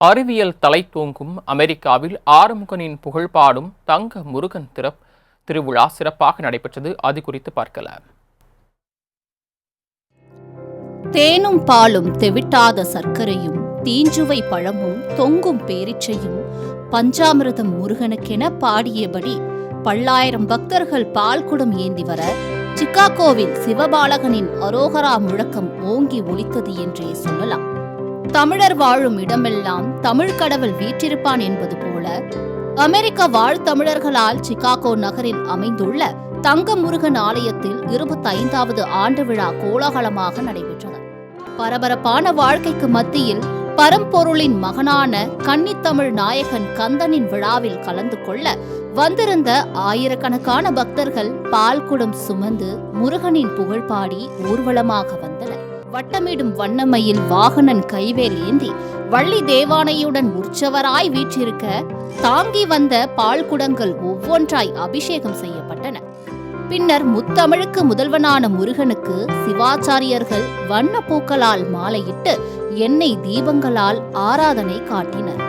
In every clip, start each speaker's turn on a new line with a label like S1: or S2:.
S1: அறிவியல் தலை தூங்கும் அமெரிக்காவில் ஆறுமுகனின் புகழ் பாடும் தங்க முருகன் திறப் திருவிழா சிறப்பாக நடைபெற்றது. அது குறித்து பார்க்கலாம்
S2: தேனும் பாலும் தெவிட்டாத சர்க்கரையும் தீஞ்சுவை பழமும் தொங்கும் பேரிச்சையும் பஞ்சாமிரதம் முருகனுக்கென பாடியபடி பல்லாயிரம் பக்தர்கள் பால்குடம் ஏந்தி வர சிக்காகோவில் சிவபாலகனின் அரோகரா முழக்கம் ஓங்கி ஒலித்தது என்றே சொல்லலாம். தமிழர் வாழும் இடமெல்லாம் தமிழ் கடவுள் வீற்றிருப்பான் என்பது போல அமெரிக்க வாழ் தமிழர்களால் சிகாகோ நகரில் அமைந்துள்ள தங்க முருகன் ஆலயத்தில் இருபத்தைந்தாவது ஆண்டு விழா கோலாகலமாக நடைபெற்றது. பரபரப்பான வாழ்க்கைக்கு மத்தியில் பரம்பொருளின் மகனான கன்னித்தமிழ் நாயகன் கந்தனின் விழாவில் கலந்து கொள்ள வந்திருந்த ஆயிரக்கணக்கான பக்தர்கள் பால்குடம் சுமந்து முருகனின் புகழ் பாடி ஊர்வலமாக வந்தனர். வட்டமிடும் வண்ணமையில் வாகனன் கைவேல் ஏந்தி வள்ளி தேவானையுடன் உற்சவராய் வீற்றிருக்க தாங்கி வந்த பால் குடங்கள் ஒவ்வொன்றாய் அபிஷேகம் செய்யப்பட்டன. பின்னர் முத்தமிழுக்கு முதல்வனான முருகனுக்கு சிவாச்சாரியர்கள் வண்ண பூக்களால் மாலையிட்டு எண்ணெய் தீபங்களால் ஆராதனை காட்டினர்.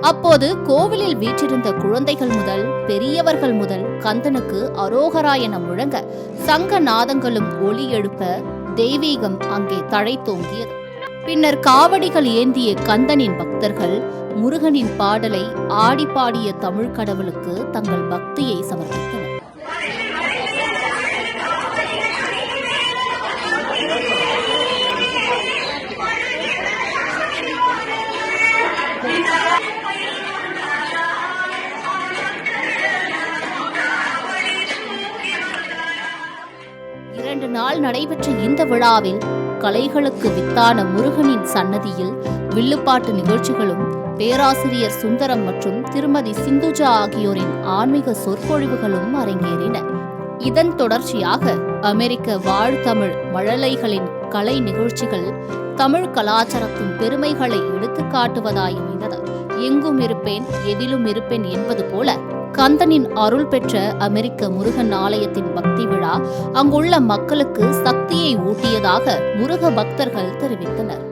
S2: அப்போது கோவிலில் வீற்றிருந்த குழந்தைகள் முதல் பெரியவர்கள் முதல் கந்தனுக்கு அரோகரா என முழங்க சங்க நாதங்களும் ஒளி எழுப்ப தெய்வீகம் அங்கே தழைத்தோங்கியது பின்னர் காவடிகள் ஏந்திய கந்தனின் பக்தர்கள் முருகனின் பாடலை ஆடி பாடிய தமிழ் கடவுளுக்கு தங்கள் பக்தியை சமர்ப்பித்தனர். இரண்டு நாள் நடைபெற்ற இந்த விழாவில் கலைகளுக்கு வித்தான முருகனின் சன்னதியில் வில்லுப்பாட்டு நிகழ்ச்சிகளும் பேராசிரியர் சுந்தரம் மற்றும் திருமதி சிந்துஜா ஆகியோரின் ஆன்மீக சொற்பொழிவுகளும் அரங்கேறின. இதன் தொடர்ச்சியாக அமெரிக்க வாழ்தமிழ் மழலைகளின் கலை நிகழ்ச்சிகள் தமிழ் கலாச்சாரத்தின் பெருமைகளை எடுத்துக் அமைந்தது. எங்கும் இருப்பேன் எதிலும் இருப்பேன் என்பது போல கந்தனின் அருள் பெற்ற அமெரிக்க முருகன் ஆலயத்தின் பக்தி விழா அங்குள்ள மக்களுக்கு சக்தியை ஊட்டியதாக முருக பக்தர்கள் தெரிவித்தனர்.